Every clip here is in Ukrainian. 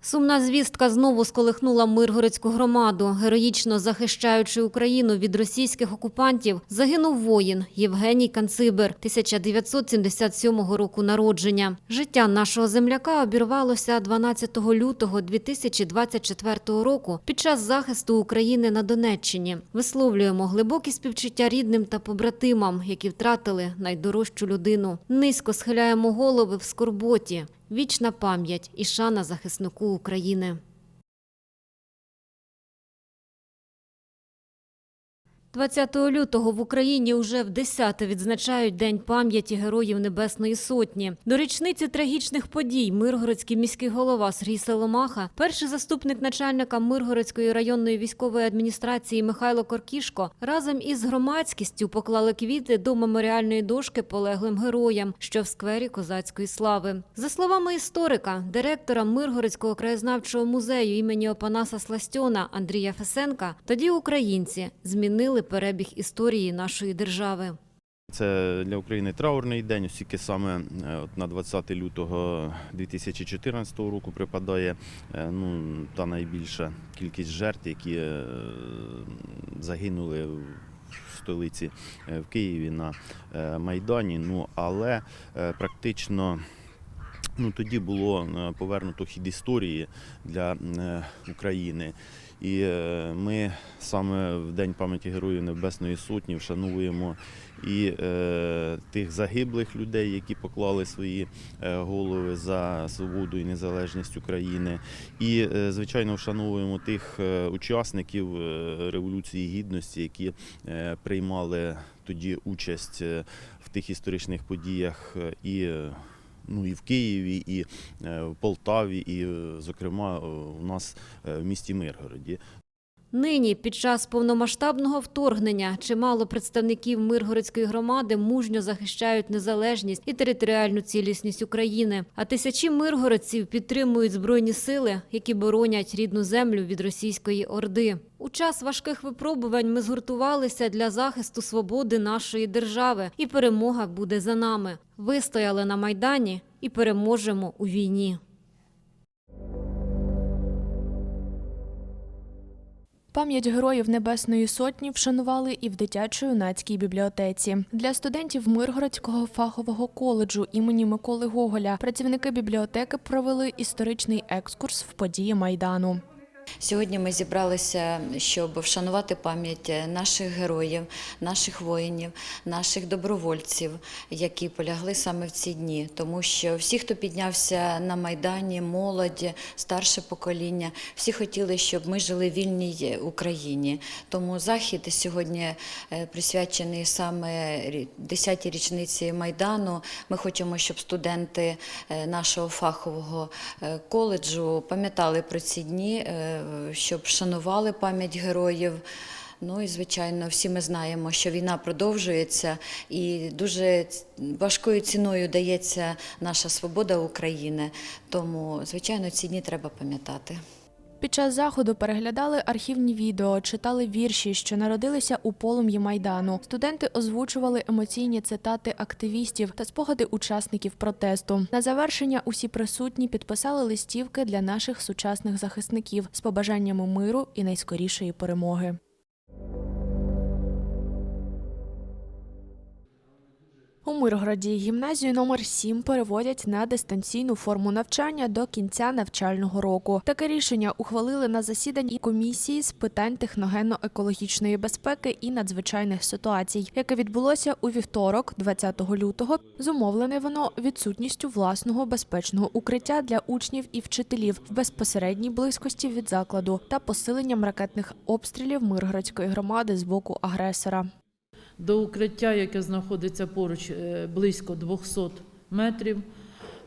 Сумна звістка знову сколихнула Миргородську громаду. Героїчно захищаючи Україну від російських окупантів, загинув воїн Євгеній Канцибер 1977 року народження. Життя нашого земляка обірвалося 12 лютого 2024 року під час захисту України на Донеччині. Висловлюємо глибокі співчуття рідним та побратимам, які втратили найдорожчу людину. Низько схиляємо голови в скорботі. Вічна пам'ять і шана захиснику України. 20 лютого в Україні уже в 10 відзначають День пам'яті Героїв Небесної Сотні. До річниці трагічних подій Миргородський міський голова Сергій Соломаха, перший заступник начальника Миргородської районної військової адміністрації Михайло Коркішко разом із громадськістю поклали квіти до меморіальної дошки полеглим героям, що в сквері козацької слави. За словами історика, директора Миргородського краєзнавчого музею імені Опанаса Сластьона Андрія Фесенка, тоді українці змінили перебіг історії нашої держави. Це для України траурний день, оскільки саме е, на 20 лютого 2014 року припадає е, ну, та найбільша кількість жертв, які е, загинули в столиці в Києві на Майдані. Ну, але практично ну, тоді було е, повернуто хід історії для е, України. І е, ми саме в День пам'яті Героїв Небесної Сотні вшановуємо і тих загиблих людей, які поклали свої голови за свободу і незалежність України. І, звичайно, вшановуємо тих учасників Революції Гідності, які приймали тоді участь в тих історичних подіях і. Ну і в Києві, і е, в Полтаві, і, е, зокрема, е, у нас в місті Миргороді. Нині, під час повномасштабного вторгнення, чимало представників Миргородської громади мужньо захищають незалежність і територіальну цілісність України. А тисячі миргородців підтримують збройні сили, які боронять рідну землю від російської орди. У час важких випробувань ми згуртувалися для захисту свободи нашої держави, і перемога буде за нами. Вистояли на майдані і переможемо у війні. Пам'ять героїв Небесної Сотні вшанували і в дитячо-юнацькій бібліотеці. Для студентів Миргородського фахового коледжу імені Миколи Гоголя працівники бібліотеки провели історичний екскурс в події Майдану. Сьогодні ми зібралися, щоб вшанувати пам'ять наших героїв, наших воїнів, наших добровольців, які полягли саме в ці дні. Тому що всі, хто піднявся на майдані, молодь, старше покоління, всі хотіли, щоб ми жили в вільній Україні. Тому захід сьогодні е, присвячений саме 10-й річниці майдану. Ми хочемо, щоб студенти е, нашого фахового е, коледжу пам'ятали про ці дні, щоб шанували пам'ять героїв. Ну і звичайно, всі ми знаємо, що війна продовжується, і дуже важкою ціною дається наша свобода України. Тому, звичайно, ці дні треба пам'ятати. Під час заходу переглядали архівні відео, читали вірші, що народилися у полум'ї майдану. Студенти озвучували емоційні цитати активістів та спогади учасників протесту. На завершення усі присутні підписали листівки для наших сучасних захисників з побажаннями миру і найскорішої перемоги. У Миргороді гімназію номер 7 переводять на дистанційну форму навчання до кінця навчального року. Таке рішення ухвалили на засіданні комісії з питань техногенно-екологічної безпеки і надзвичайних ситуацій, яке відбулося у вівторок, 20 лютого. Зумовлене воно відсутністю власного безпечного укриття для учнів і вчителів в безпосередній близькості від закладу та посиленням ракетних обстрілів Миргородської громади з боку агресора. До укриття, яке знаходиться поруч е, близько 200 метрів.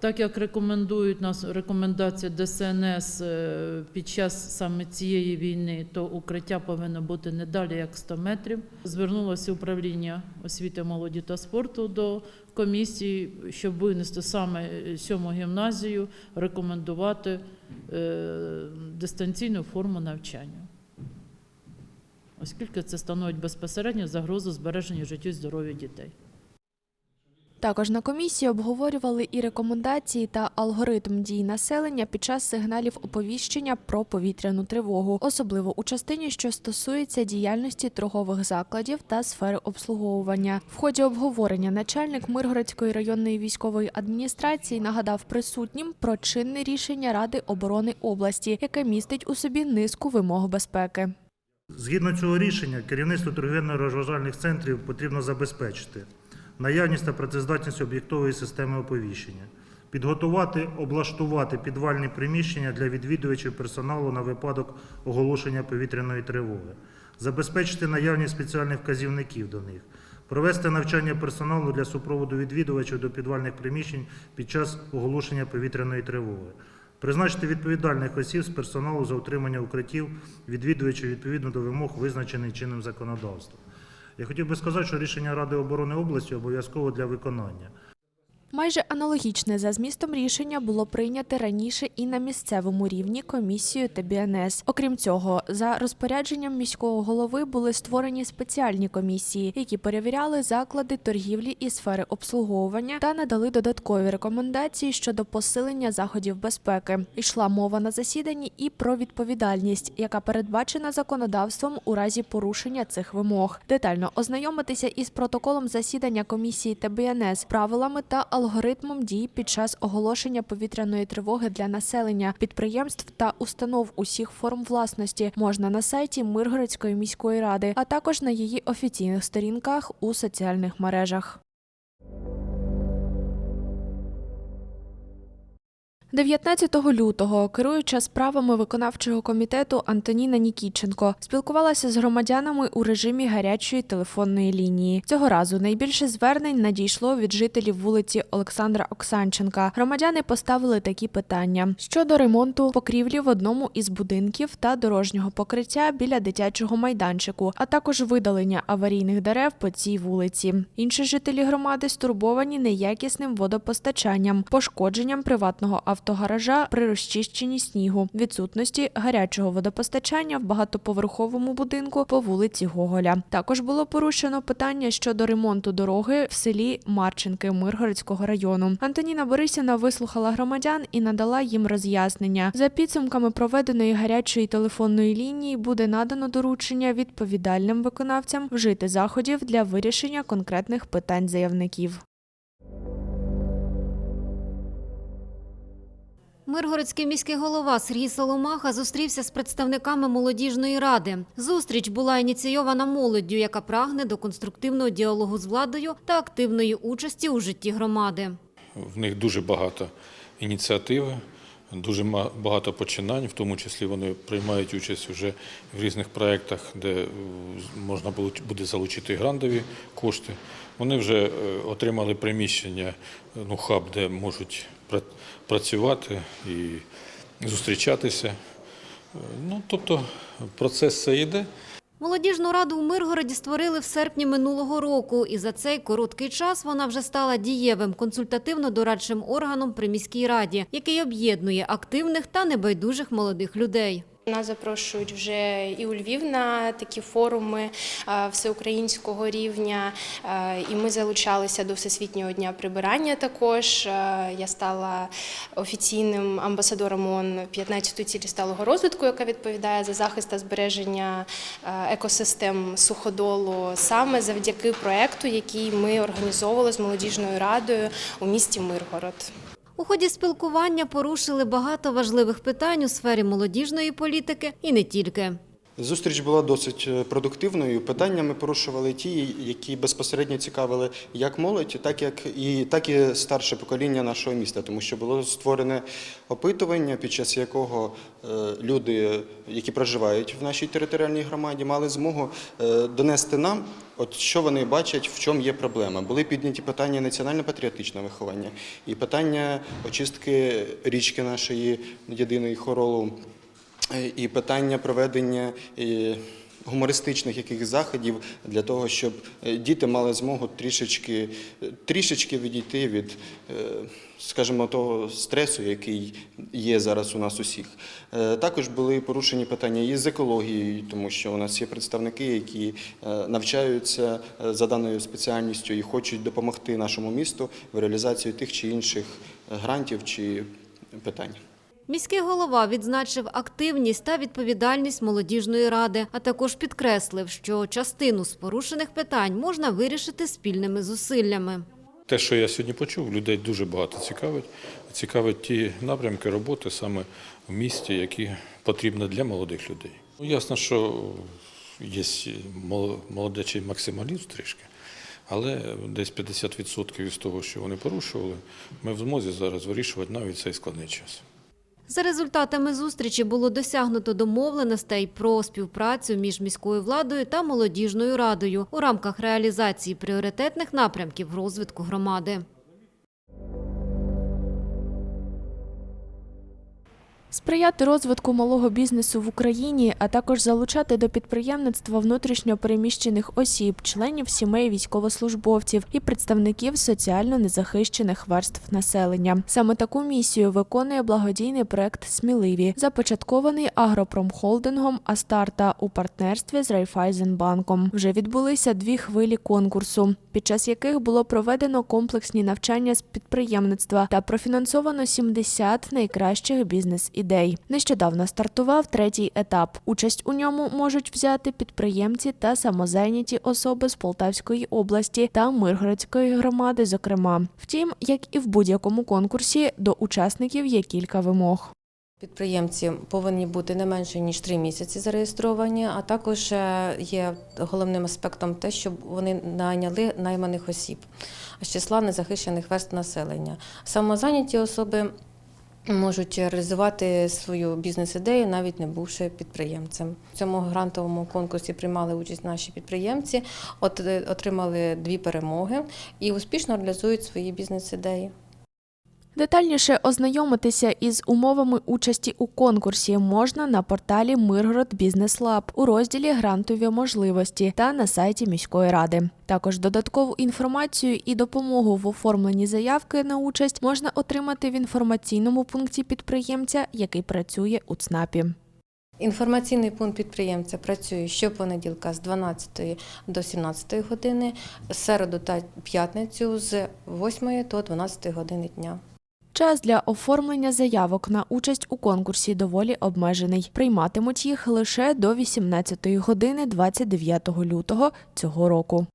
Так як рекомендують нас рекомендації ДСНС е, під час саме цієї війни, то укриття повинно бути не далі як 100 метрів. Звернулося управління освіти, молоді та спорту до комісії, щоб винести саме сьому гімназію, рекомендувати е, дистанційну форму навчання. Оскільки це становить безпосередньо загрозу збереження життю і здоров'я дітей. Також на комісії обговорювали і рекомендації та алгоритм дій населення під час сигналів оповіщення про повітряну тривогу, особливо у частині, що стосується діяльності торгових закладів та сфери обслуговування. В ході обговорення начальник Миргородської районної військової адміністрації нагадав присутнім про чинне рішення Ради оборони області, яке містить у собі низку вимог безпеки. Згідно цього рішення, керівництво торгівельно-розважальних центрів потрібно забезпечити наявність та працездатність об'єктової системи оповіщення, підготувати, облаштувати підвальні приміщення для відвідувачів персоналу на випадок оголошення повітряної тривоги, забезпечити наявність спеціальних вказівників до них, провести навчання персоналу для супроводу відвідувачів до підвальних приміщень під час оголошення повітряної тривоги. Призначити відповідальних осіб з персоналу за утримання укриттів відвідуючи відповідно до вимог, визначених чинним законодавством. Я хотів би сказати, що рішення Ради оборони області обов'язково для виконання. Майже аналогічне за змістом рішення було прийняте раніше і на місцевому рівні комісією ТБНС. Окрім цього, за розпорядженням міського голови були створені спеціальні комісії, які перевіряли заклади торгівлі і сфери обслуговування та надали додаткові рекомендації щодо посилення заходів безпеки. Йшла мова на засіданні і про відповідальність, яка передбачена законодавством у разі порушення цих вимог. Детально ознайомитися із протоколом засідання комісії ТБНС, правилами та алгоритмом дій під час оголошення повітряної тривоги для населення, підприємств та установ усіх форм власності можна на сайті Миргородської міської ради, а також на її офіційних сторінках у соціальних мережах. 19 лютого, керуюча справами виконавчого комітету Антоніна Нікіченко, спілкувалася з громадянами у режимі гарячої телефонної лінії. Цього разу найбільше звернень надійшло від жителів вулиці Олександра Оксанченка. Громадяни поставили такі питання щодо ремонту покрівлі в одному із будинків та дорожнього покриття біля дитячого майданчику, а також видалення аварійних дерев по цій вулиці. Інші жителі громади стурбовані неякісним водопостачанням, пошкодженням приватного автогаража при розчищенні снігу, відсутності гарячого водопостачання в багатоповерховому будинку по вулиці Гоголя. Також було порушено питання щодо ремонту дороги в селі Марченки Миргородського району. Антоніна Борисівна вислухала громадян і надала їм роз'яснення. За підсумками проведеної гарячої телефонної лінії буде надано доручення відповідальним виконавцям вжити заходів для вирішення конкретних питань заявників. Миргородський міський голова Сергій Соломаха зустрівся з представниками молодіжної ради. Зустріч була ініційована молоддю, яка прагне до конструктивного діалогу з владою та активної участі у житті громади. В них дуже багато ініціативи, дуже багато починань, в тому числі вони приймають участь вже в різних проєктах, де можна буде залучити грантові кошти. Вони вже е, отримали приміщення, ну, хаб, де можуть працювати і зустрічатися. Ну, тобто процес це йде. Молодіжну раду у Миргороді створили в серпні минулого року, і за цей короткий час вона вже стала дієвим консультативно-дорадчим органом при міській раді, який об'єднує активних та небайдужих молодих людей. Нас запрошують вже і у Львів на такі форуми е, всеукраїнського рівня, е, і ми залучалися до Всесвітнього дня прибирання. Також Е, я стала офіційним амбасадором ООН 15-ї цілі сталого розвитку, яка відповідає за захист та збереження екосистем суходолу, саме завдяки проекту, який ми організовували з молодіжною радою у місті Миргород. У ході спілкування порушили багато важливих питань у сфері молодіжної політики і не тільки. Зустріч була досить е, продуктивною. Питання ми порушували ті, які безпосередньо цікавили як молодь, так як і так і старше покоління нашого міста, тому що було створене опитування, під час якого е, люди, які проживають в нашій територіальній громаді, мали змогу е, донести нам, от що вони бачать, в чому є проблема. Були підняті питання національно-патріотичного виховання і питання очистки річки нашої єдиної хоролу. Е, і питання проведення е, гумористичних яких заходів для того, щоб е, діти мали змогу трішечки, трішечки відійти від, скажімо, того стресу, який є зараз у нас усіх. Також були порушені питання і з екологією, тому що у нас є представники, які навчаються за даною спеціальністю і хочуть допомогти нашому місту в реалізації тих чи інших грантів чи питань. Міський голова відзначив активність та відповідальність молодіжної ради, а також підкреслив, що частину з порушених питань можна вирішити спільними зусиллями. Те, що я сьогодні почув, людей дуже багато цікавить. Цікавить ті напрямки роботи саме в місті, які потрібні для молодих людей. Ну, ясно, що є мол- молодечий максималізм трішки, але десь 50% із того, що вони порушували, ми в змозі зараз вирішувати навіть цей складний час. За результатами зустрічі було досягнуто домовленостей про співпрацю між міською владою та молодіжною радою у рамках реалізації пріоритетних напрямків розвитку громади. Сприяти розвитку малого бізнесу в Україні, а також залучати до підприємництва внутрішньо переміщених осіб, членів сімей військовослужбовців і представників соціально незахищених верств населення. Саме таку місію виконує благодійний проект Сміливі, започаткований агропромхолдингом Астарта у партнерстві з Райфайзенбанком. Вже відбулися дві хвилі конкурсу, під час яких було проведено комплексні навчання з підприємництва та профінансовано 70 найкращих бізнес-ідей. Нещодавно стартував третій етап. Участь у ньому можуть взяти підприємці та самозайняті особи з Полтавської області та Миргородської громади, зокрема. Втім, як і в будь-якому конкурсі, до учасників є кілька вимог. Підприємці повинні бути не менше ніж три місяці зареєстровані, а також е, є головним аспектом те, щоб вони найняли найманих осіб з числа незахищених верст населення. Самозайняті особи можуть реалізувати свою бізнес-ідею, навіть не бувши підприємцем. В цьому грантовому конкурсі приймали участь наші підприємці, от- отримали дві перемоги і успішно реалізують свої бізнес-ідеї. Детальніше ознайомитися із умовами участі у конкурсі можна на порталі Миргород Бізнес Лаб у розділі Грантові можливості та на сайті міської ради. Також додаткову інформацію і допомогу в оформленні заявки на участь можна отримати в інформаційному пункті підприємця, який працює у ЦНАПі. Інформаційний пункт підприємця працює щопонеділка з 12 до 17 години, середу та п'ятницю з 8 до 12 години дня. Час для оформлення заявок на участь у конкурсі доволі обмежений. Прийматимуть їх лише до 18 години 29 лютого цього року.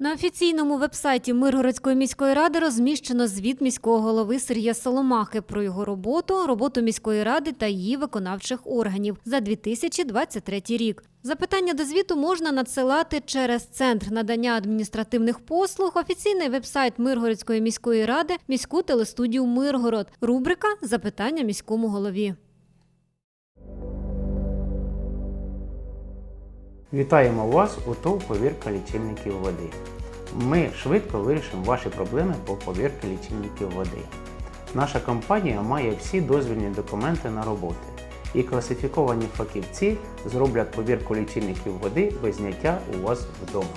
На офіційному вебсайті Миргородської міської ради розміщено звіт міського голови Сергія Соломахи про його роботу, роботу міської ради та її виконавчих органів за 2023 рік. Запитання до звіту можна надсилати через центр надання адміністративних послуг, офіційний вебсайт Миргородської міської ради, міську телестудію Миргород, рубрика Запитання міському голові. Вітаємо вас у ТОВ повірка лічильників води. Ми швидко вирішимо ваші проблеми по повірці лічильників води. Наша компанія має всі дозвільні документи на роботи, і класифіковані фахівці зроблять повірку лічильників води без зняття у вас вдома.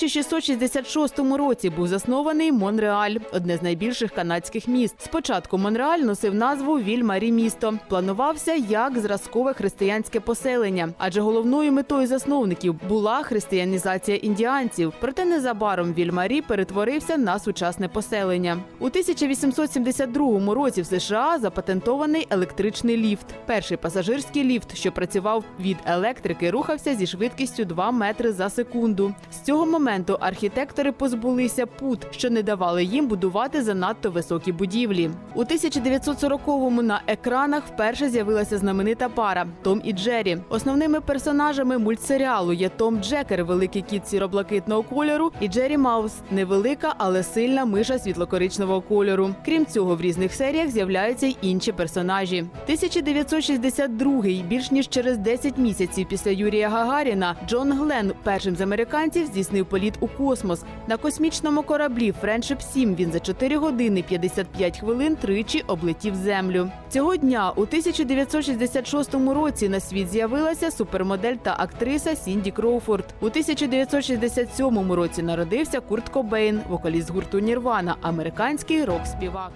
1666 році був заснований Монреаль, одне з найбільших канадських міст. Спочатку Монреаль носив назву Віль-Марі місто. Планувався як зразкове християнське поселення, адже головною метою засновників була християнізація індіанців. Проте незабаром Віль-Марі перетворився на сучасне поселення. У 1872 році в США запатентований електричний ліфт. Перший пасажирський ліфт, що працював від електрики, рухався зі швидкістю 2 метри за секунду. З цього моменту архітектори позбулися пут, що не давали їм будувати занадто високі будівлі. У 1940-му на екранах вперше з'явилася знаменита пара Том і Джері. Основними персонажами мультсеріалу є Том Джекер, великий кіт сіроблакитного кольору, і Джері Маус, невелика, але сильна миша світлокоричневого кольору. Крім цього, в різних серіях з'являються й інші персонажі. 1962-й, більш ніж через 10 місяців після Юрія Гагаріна, Джон Гленн першим з американців здійснив політ у космос. На космічному кораблі Френшип 7 він за 4 години 55 хвилин тричі облетів землю. Цього дня у 1966 році на світ з'явилася супермодель та актриса Сінді Кроуфорд. У 1967 році народився Курт Кобейн, вокаліст гурту Нірвана, американський рок-співак.